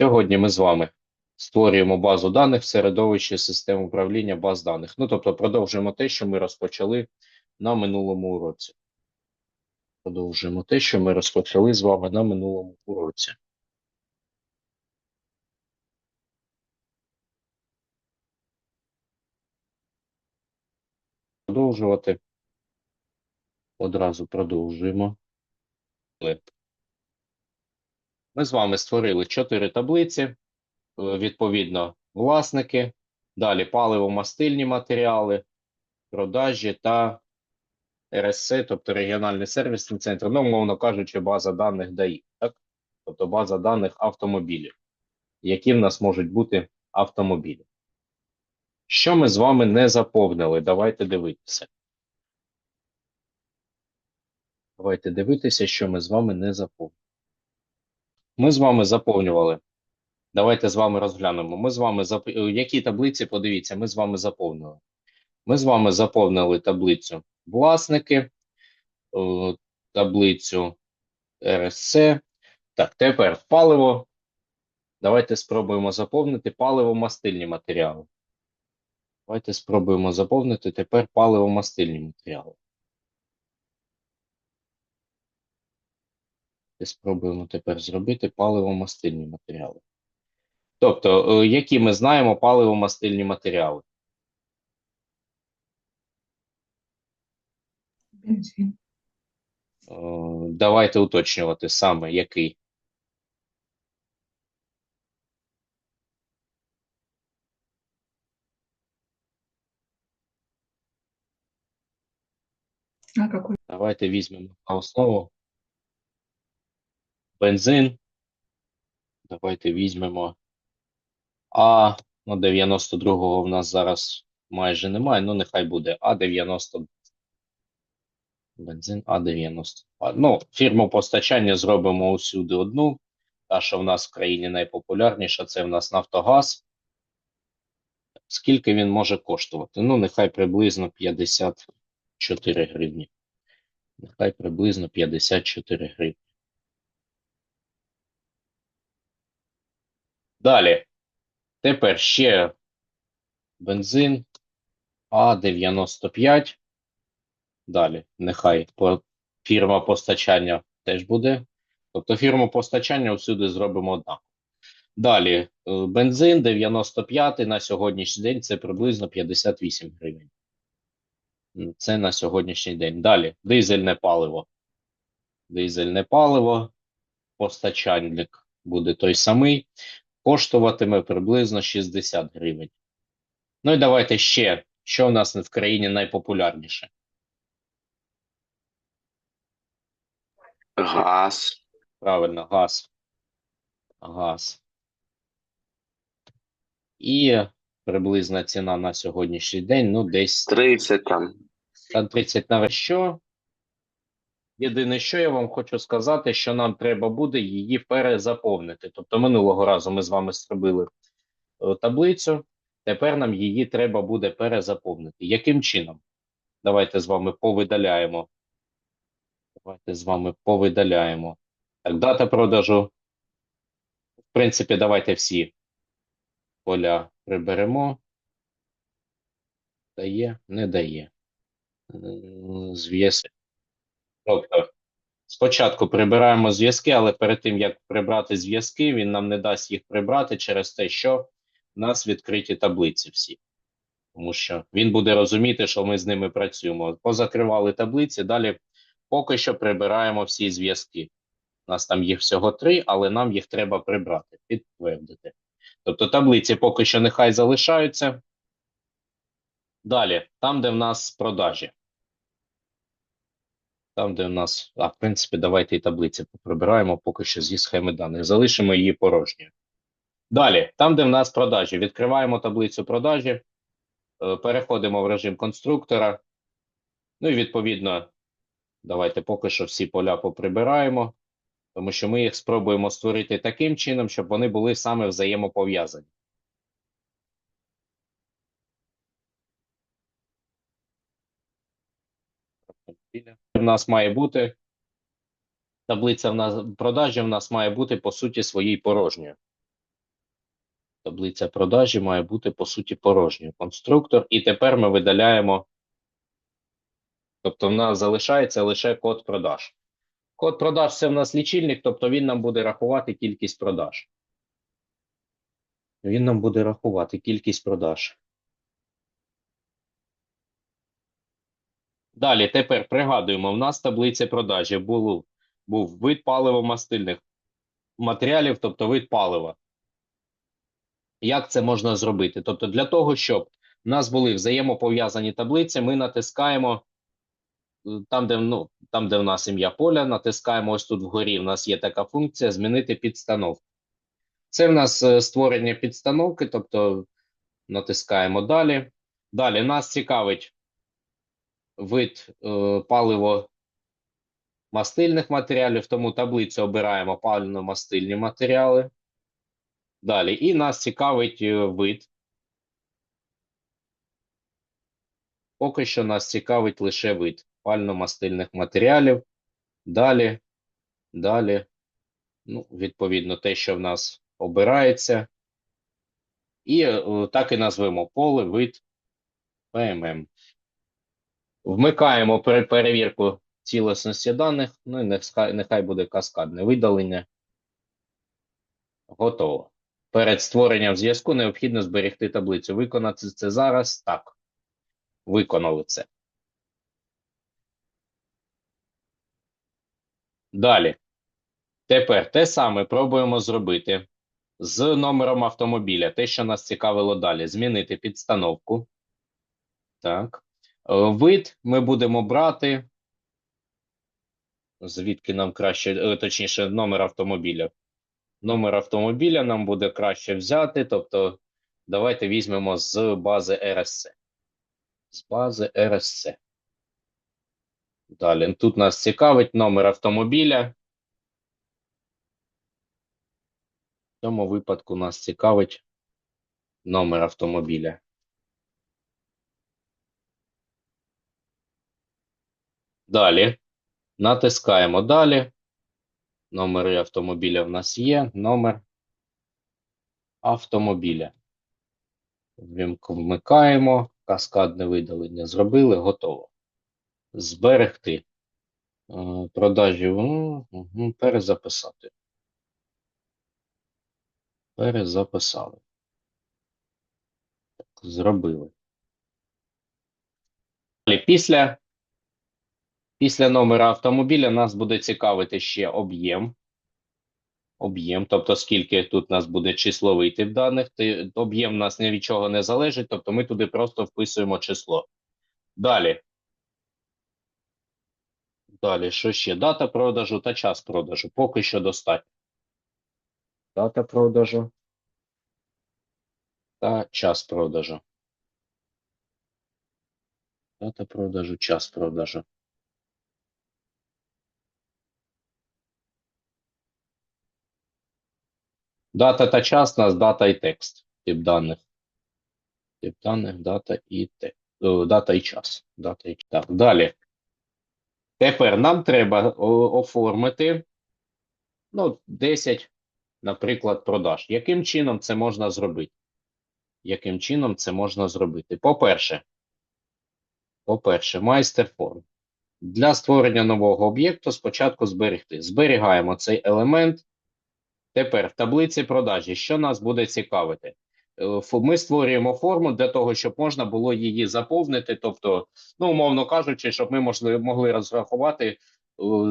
Сьогодні ми з вами створюємо базу даних в середовищі систем управління баз даних. Ну, тобто продовжуємо те, що ми розпочали на минулому уроці. Продовжуємо те, що ми розпочали з вами на минулому уроці. Продовжувати. Одразу продовжуємо. Ми з вами створили чотири таблиці, е, відповідно, власники, далі паливо-мастильні матеріали, продажі та РСЦ, тобто регіональний сервісний центр, ну, мовно кажучи, база даних ДАІ, так? Тобто база даних автомобілів, які в нас можуть бути автомобілі. Що ми з вами не заповнили? Давайте дивитися. Давайте дивитися, що ми з вами не заповнили. Ми з вами заповнювали. Давайте з вами розглянемо. Ми з вами зап... е, які таблиці, подивіться, ми з вами заповнили. Ми з вами заповнили таблицю власники, е, таблицю РСЦ. Так, тепер паливо. Давайте спробуємо заповнити паливо-мастильні матеріали. Давайте спробуємо заповнити тепер паливо-мастильні матеріали. І спробуємо тепер зробити паливо-мастильні матеріали. Тобто, е, які ми знаємо паливо-мастильні матеріали? Бензин. Е, Давайте уточнювати саме який. А какой? Давайте візьмемо на основу. Бензин. Давайте візьмемо. А, ну 92-го в нас зараз майже немає, ну нехай буде А90. Бензин А90. Ну, фірму постачання зробимо усюди одну. Та, що в нас в країні найпопулярніша, це в нас Нафтогаз. Скільки він може коштувати? Ну, нехай приблизно 54 гривні. Нехай приблизно 54 гривні. Далі. Тепер ще бензин А95. Далі. Нехай фірма постачання теж буде. Тобто фірму постачання всюди зробимо однаково. Далі. е, Бензин 95 на сьогоднішній день це приблизно 58 гривень. Це на сьогоднішній день. Далі. Дизельне паливо. Дизельне паливо. Постачальник буде той самий. Коштуватиме приблизно 60 гривень. Ну і давайте ще, що в нас в країні найпопулярніше? Газ. Правильно, газ. Газ. І приблизна ціна на сьогоднішній день, ну, десь 30 там. Та 30 на що? Єдине, що я вам хочу сказати, що нам треба буде її перезаповнити. Тобто минулого разу ми з вами зробили е, таблицю, тепер нам її треба буде перезаповнити. Яким чином? Давайте з вами повидаляємо. Давайте з вами повидаляємо. Так, дата продажу. В принципі, давайте всі поля приберемо. Дає, не дає. М, Зв'язки. Тобто, спочатку прибираємо зв'язки, але перед тим, як прибрати зв'язки, він нам не дасть їх прибрати через те, що в нас відкриті таблиці всі. Тому що він буде розуміти, що ми з ними працюємо. Позакривали таблиці, далі поки що прибираємо всі зв'язки. У нас там їх всього три, але нам їх треба прибрати, підтвердити. Тобто таблиці поки що нехай залишаються. Далі, там, де в нас продажі. Там, де в нас, а в принципі, давайте і таблиці поприбираємо поки що зі схеми даних. Залишимо її порожньою. Далі, там, де в нас продажі, відкриваємо таблицю продажі, е, переходимо в режим конструктора. Ну і відповідно, давайте поки що всі поля поприбираємо, тому що ми їх спробуємо створити таким чином, щоб вони були саме взаємопов'язані. В нас має бути таблиця в нас продажі в нас має бути по суті своїй порожньою. Таблиця продажі має бути по суті порожньою. Конструктор. І тепер ми видаляємо. Тобто в нас залишається лише код продаж. Код продаж це в нас лічильник, тобто він нам буде рахувати кількість продаж. Він нам буде рахувати кількість продаж. Далі, тепер пригадуємо, в нас в таблиці продажі було, був вид паливо-мастильних матеріалів, тобто вид палива. Як це можна зробити? Тобто, для того, щоб в нас були взаємопов'язані таблиці, ми натискаємо е, там, де, ну, там, де в нас ім'я поля, натискаємо ось тут вгорі. В нас є така функція змінити підстановку. Це в нас е, створення підстановки, тобто натискаємо далі. Далі нас цікавить вид е, паливо мастильних матеріалів, тому таблицю обираємо паливно-мастильні матеріали. Далі, і нас цікавить е, вид. Поки що нас цікавить лише вид пально-мастильних матеріалів. Далі, далі, ну, відповідно, те, що в нас обирається. І е, так і назвемо поле вид ПММ. Вмикаємо пере- перевірку цілісності даних. Ну і нехай, нехай буде каскадне видалення. Готово. Перед створенням зв'язку необхідно зберегти таблицю. Виконати це зараз? Так. Виконали це. Далі. Тепер те саме пробуємо зробити з номером автомобіля. Те, що нас цікавило далі. Змінити підстановку. Так. Е, Вид ми будемо брати. Звідки нам краще, е, точніше, номер автомобіля. Номер автомобіля нам буде краще взяти. Тобто, давайте візьмемо з бази RSC. З бази RSC. Далі. Тут нас цікавить номер автомобіля. В цьому випадку нас цікавить номер автомобіля. Далі. Натискаємо далі. Номери автомобіля в нас є. Номер автомобіля. Вмикаємо. Каскадне видалення зробили. Готово. Зберегти. Е, Продажі. м, Перезаписати. Перезаписали. Зробили. Далі, після, після номера автомобіля нас буде цікавити ще об'єм. Об'єм, тобто скільки тут нас буде числовий тип даних. Об'єм нас ні від чого не залежить, тобто ми туди просто вписуємо число. Далі. Далі, що ще? Дата продажу та час продажу. Поки що достатньо. Дата продажу та час продажу. Дата продажу, час продажу. Дата та час у нас дата і текст. Тип даних. Тип даних, дата і текст. Дата і час. Дата і... Так, далі. Тепер нам треба оформити ну, 10, наприклад, продаж. Яким чином це можна зробити? Яким чином це можна зробити? По-перше, по-перше, майстер форм. Для створення нового об'єкту спочатку зберегти. Зберігаємо цей елемент. Тепер в таблиці продажі, що нас буде цікавити? Е, Ми створюємо форму для того, щоб можна було її заповнити, тобто, ну, умовно кажучи, щоб ми можли, могли розрахувати е,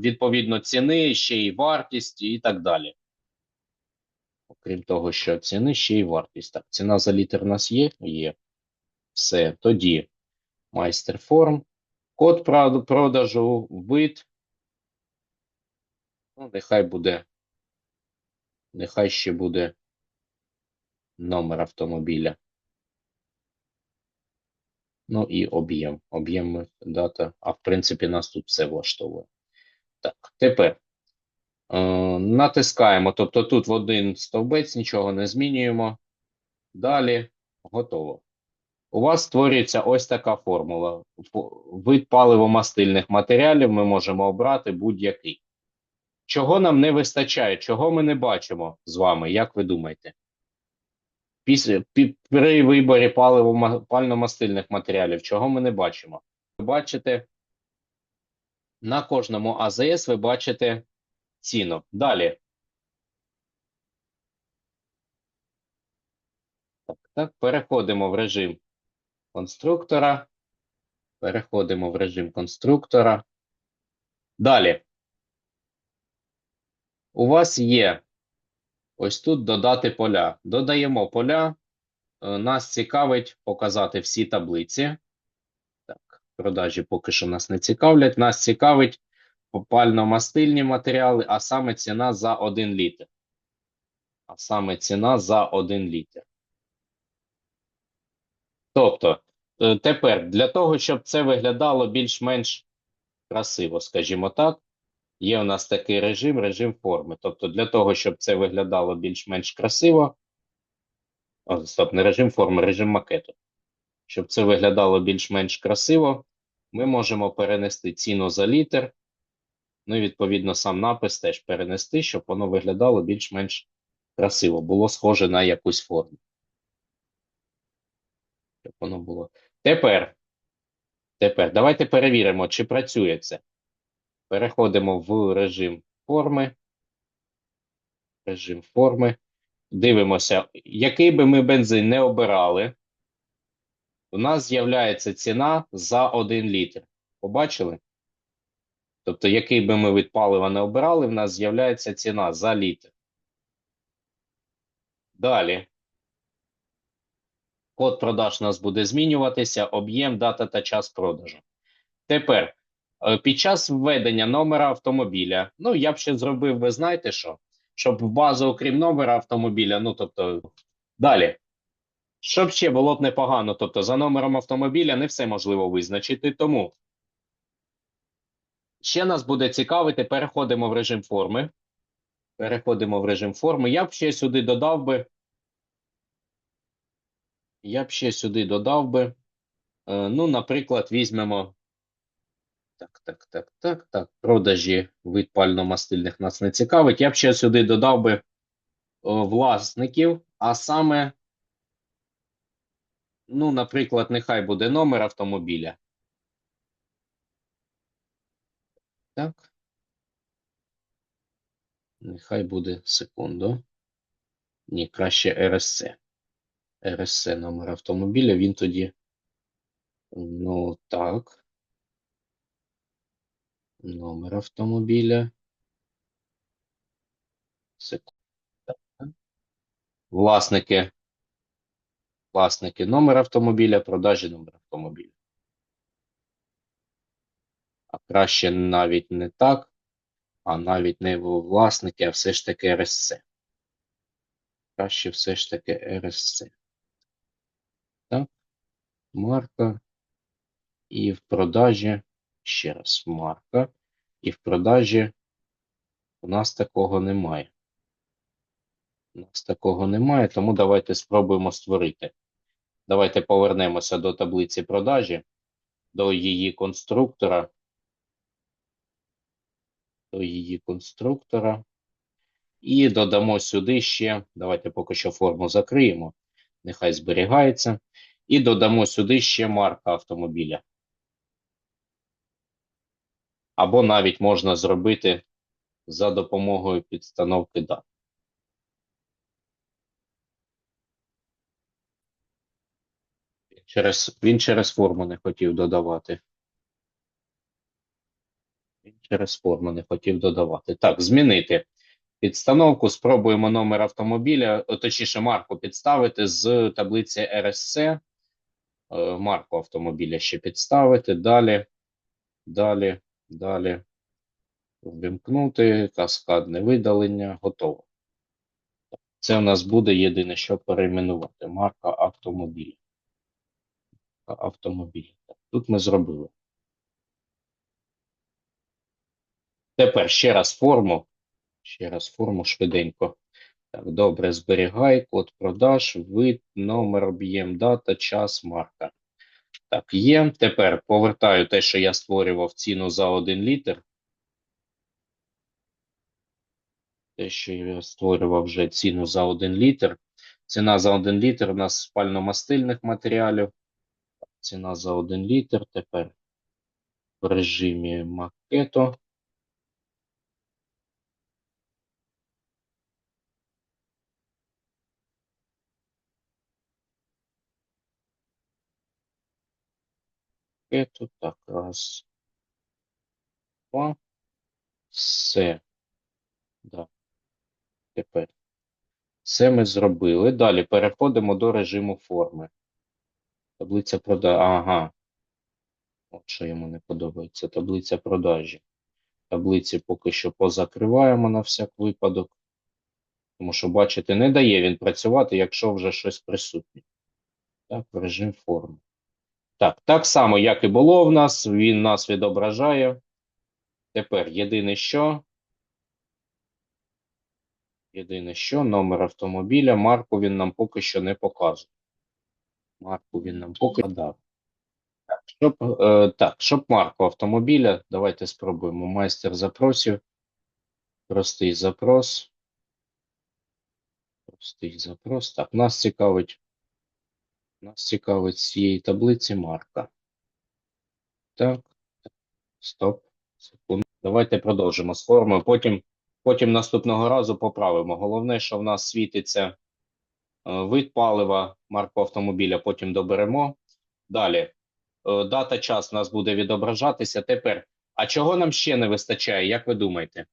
відповідно ціни, ще й вартість і так далі. Окрім того, що ціни, ще й вартість. Так, ціна за літр у нас є? Є. Все. Тоді майстер форм, код продажу, вид. Ну, нехай буде. Нехай ще буде номер автомобіля. Ну і об'єм. Об'єм дата. А в принципі, нас тут все влаштовує. Так, тепер е, натискаємо. Тобто тут в один стовбець нічого не змінюємо. Далі готово. У вас створюється ось така формула. Вид паливо-мастильних матеріалів ми можемо обрати будь-який. Чого нам не вистачає? Чого ми не бачимо з вами? Як ви думаєте? Після, пі- при виборі паливо пально-мастильних матеріалів, чого ми не бачимо? Ви бачите, на кожному АЗС ви бачите ціну. Далі. Так, так, переходимо в режим конструктора. Переходимо в режим конструктора. Далі. У вас є ось тут додати поля. Додаємо поля. Е, Нас цікавить показати всі таблиці. Так, продажі поки що нас не цікавлять. Нас цікавить пально-мастильні матеріали, а саме ціна за 1 літр. А саме ціна за 1 літр. Тобто, е, тепер для того, щоб це виглядало більш-менш красиво, скажімо так, є у нас такий режим, режим форми. Тобто, для того, щоб це виглядало більш-менш красиво, о, стоп, не режим форми, режим макету. Щоб це виглядало більш-менш красиво, ми можемо перенести ціну за літр. Ну і відповідно сам напис теж перенести, щоб воно виглядало більш-менш красиво, було схоже на якусь форму. Щоб воно було. Тепер, тепер давайте перевіримо, чи працює це. Переходимо в режим форми. Режим форми. Дивимося, який би ми бензин не обирали, у нас з'являється ціна за 1 літр. Побачили? Тобто, який би ми від палива не обирали, в нас з'являється ціна за літр. Далі. Код продаж у нас буде змінюватися, об'єм, дата та час продажу. Тепер, під час введення номера автомобіля, ну, я б ще зробив, ви знаєте що? Щоб в базу, окрім номера автомобіля, ну, тобто, далі. Щоб ще було б непогано, тобто за номером автомобіля не все можливо визначити, тому ще нас буде цікавити, переходимо в режим форми. Переходимо в режим форми. Я б ще сюди додав би. Я б ще сюди додав би. е, Ну, наприклад, візьмемо. Так, так, так, так, так. Продажі вид пально-мастильних нас не цікавить. Я б ще сюди додав би о, власників, а саме, ну, наприклад, нехай буде номер автомобіля. Так. Нехай буде секунду. Ні, краще РСЦ. РСЦ номер автомобіля. Він тоді. Ну, так. Номер автомобіля. Власники. Власники номер автомобіля, продажі номер автомобіля. А краще навіть не так, а навіть не власники, а все ж таки РСЦ. Краще все ж таки РСЦ. Так. Марка. І в продажі. Ще раз, марка. І в продажі у нас такого немає. У нас такого немає, тому давайте спробуємо створити. Давайте повернемося до таблиці продажі, до її конструктора. До її конструктора. І додамо сюди ще, давайте поки що форму закриємо, нехай зберігається. І додамо сюди ще марка автомобіля. Або навіть можна зробити за допомогою підстановки дат. Через, він через форму не хотів додавати. Він через форму не хотів додавати. Так, змінити підстановку. Спробуємо номер автомобіля, точніше, марку підставити з таблиці РСЦ. Е, Марку автомобіля ще підставити. Далі, далі, далі. Ввімкнути, каскадне видалення. Готово. Це у нас буде єдине, що перейменувати. Марка. Автомобіль. Так, Тут ми зробили. Тепер ще раз форму. Ще раз форму швиденько. Так, добре, зберігай, код продаж, вид, номер, об'єм, дата, час, марка. Так, є. Тепер повертаю те, що я створював ціну за 1 літр. Те, що я створював вже ціну за 1 літр. Ціна за 1 літр у нас спально-мастильних матеріалів. Ціна за 1 літр тепер в режимі макету. Макету, так, раз. Два. Все. Да. Тепер. Це ми зробили. Далі переходимо до режиму форми. Таблиця продажі. Ага. От що йому не подобається. Таблиця продажі. Таблиці поки що позакриваємо на всяк випадок. Тому що, бачите, не дає він працювати, якщо вже щось присутнє. Так, режим форми. Так, так само, як і було в нас, він нас відображає. Тепер єдине що. Єдине що, номер автомобіля, марку він нам поки що не показує. Марку він нам поки дав. Так, щоб, е, так, щоб марку автомобіля, давайте спробуємо. Майстер запросів. Простий запрос. Простий запрос. Так, нас цікавить. Нас цікавить цієї таблиці марка. Так. Стоп. Секунду. Давайте продовжимо з формою. Потім, потім наступного разу поправимо. Головне, що в нас світиться е, вид палива, марку автомобіля, потім доберемо. Далі. Е, Дата, час у нас буде відображатися. Тепер. А чого нам ще не вистачає, як ви думаєте?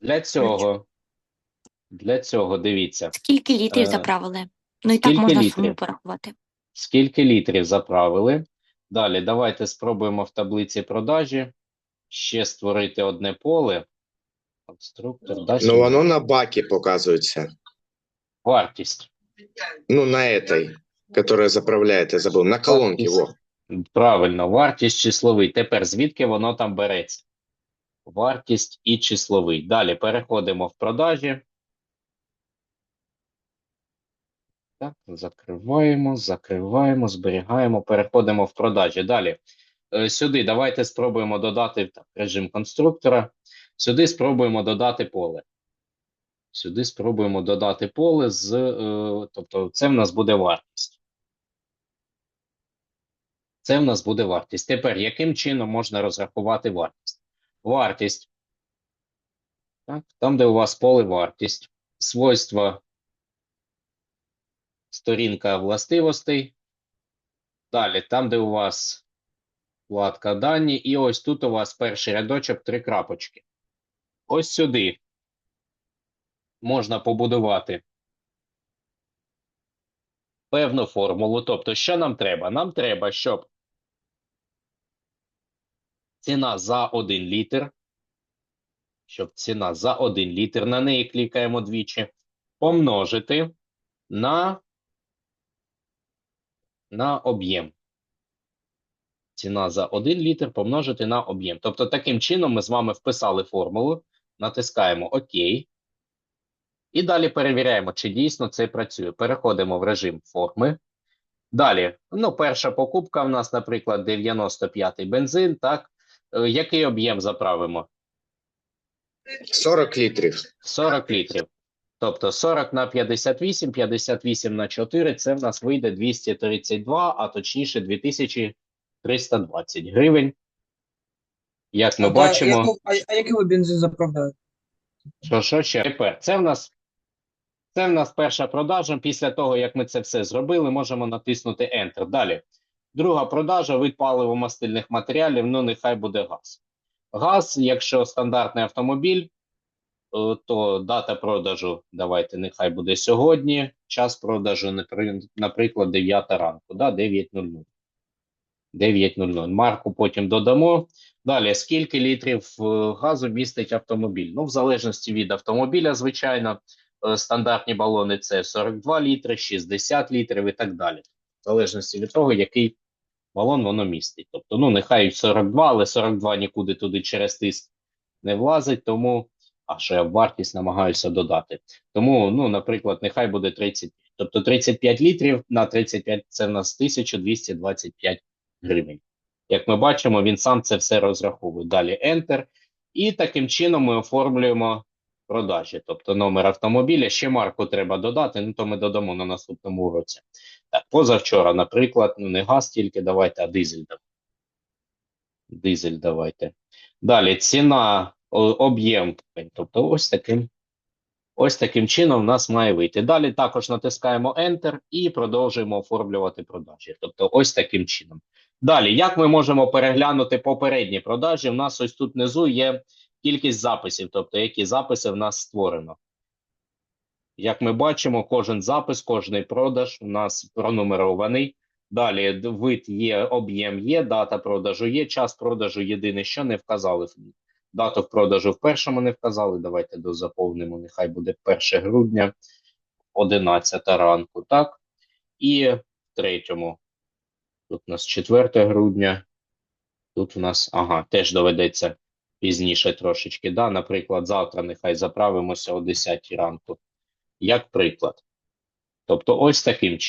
Для цього, для цього дивіться. Скільки літрів Е, заправили? Ну і так скільки можна літрів? суму порахувати. Скільки літрів заправили? Далі, давайте спробуємо в таблиці продажі ще створити одне поле. Конструктор, да, Ну, воно на баке показується. Вартість. Ну, на этой, которая заправляет, я забыл. На колонке, Вартість. во. Правильно, вартість числовий. Тепер звідки воно там береться? Вартість і числовий. Далі переходимо в продажі. Так, закриваємо, закриваємо, зберігаємо, переходимо в продажі. Далі. Е, Сюди давайте спробуємо додати так, режим конструктора. Сюди спробуємо додати поле. Сюди спробуємо додати поле з, е, тобто це в нас буде вартість. Це в нас буде вартість. Тепер, яким чином можна розрахувати вартість? Вартість. Так, там, де у вас поле вартість, свойства, сторінка властивостей. Далі, там, де у вас вкладка дані, і ось тут у вас перший рядочок, три крапочки. Ось сюди можна побудувати певну формулу. Тобто, що нам треба? Нам треба, щоб ціна за 1 літр, щоб ціна за 1 літр, на неї клікаємо двічі, помножити на, на об'єм. Ціна за 1 літр помножити на об'єм. Тобто, таким чином ми з вами вписали формулу, натискаємо ОК. І далі перевіряємо, чи дійсно це працює. Переходимо в режим форми. Далі, ну, перша покупка в нас, наприклад, 95-й бензин. Так, який об'єм заправимо? 40 литров. 40 літрів. Тобто 40 на 58, 58 на 4, це в нас вийде 232, а точніше 2320 гривень. Як ми А, бачимо, а, а як його бензин заправляють? що, що ще тепер? Це в нас це в нас перша продажа. Після того, як ми це все зробили, можемо натиснути Enter. Далі. Друга продажа, вид паливо-мастильних матеріалів, ну нехай буде газ. Газ, якщо стандартний автомобіль, е, то дата продажу, давайте, нехай буде сьогодні. Час продажу, наприклад, 9 ранку, да, 9.00. 9.00. Марку потім додамо. Далі, скільки літрів е, газу містить автомобіль? Ну, в залежності від автомобіля, звичайно, е, стандартні балони це 42 літри, 60 літрів і так далі. В залежності від того, який балон воно містить. Тобто, ну, нехай 42, але 42 нікуди туди через тиск не влазить, тому, а що я вартість намагаюся додати. Тому, ну, наприклад, нехай буде 35. Тобто 35 літрів на 35 це в нас 1225 гривень. Як ми бачимо, він сам це все розраховує. Далі Enter. І таким чином ми оформлюємо продажі. Тобто номер автомобіля. Ще марку треба додати, ну то ми додамо на наступному уроці. Так, позавчора, наприклад, ну не газ тільки давайте, а дизель. Дизель давайте. Далі ціна, об'єм. Тобто ось таким, ось таким чином в нас має вийти. Далі також натискаємо Enter і продовжуємо оформлювати продажі. Тобто ось таким чином. Далі, як ми можемо переглянути попередні продажі? У нас ось тут внизу є кількість записів, тобто які записи в нас створено. Як ми бачимо, кожен запис, кожний продаж у нас пронумерований. Далі вид є, об'єм є, дата продажу є, час продажу єдине, що не вказали. Дату в продажу в першому не вказали. Давайте дозаповнимо, нехай буде 1 грудня, 11 ранку, так? І в третьому. Тут у нас 4 грудня. Тут у нас, ага, теж доведеться пізніше трошечки. Да? Наприклад, завтра нехай заправимося о 10 ранку. Як приклад. Тобто, ось таким чином.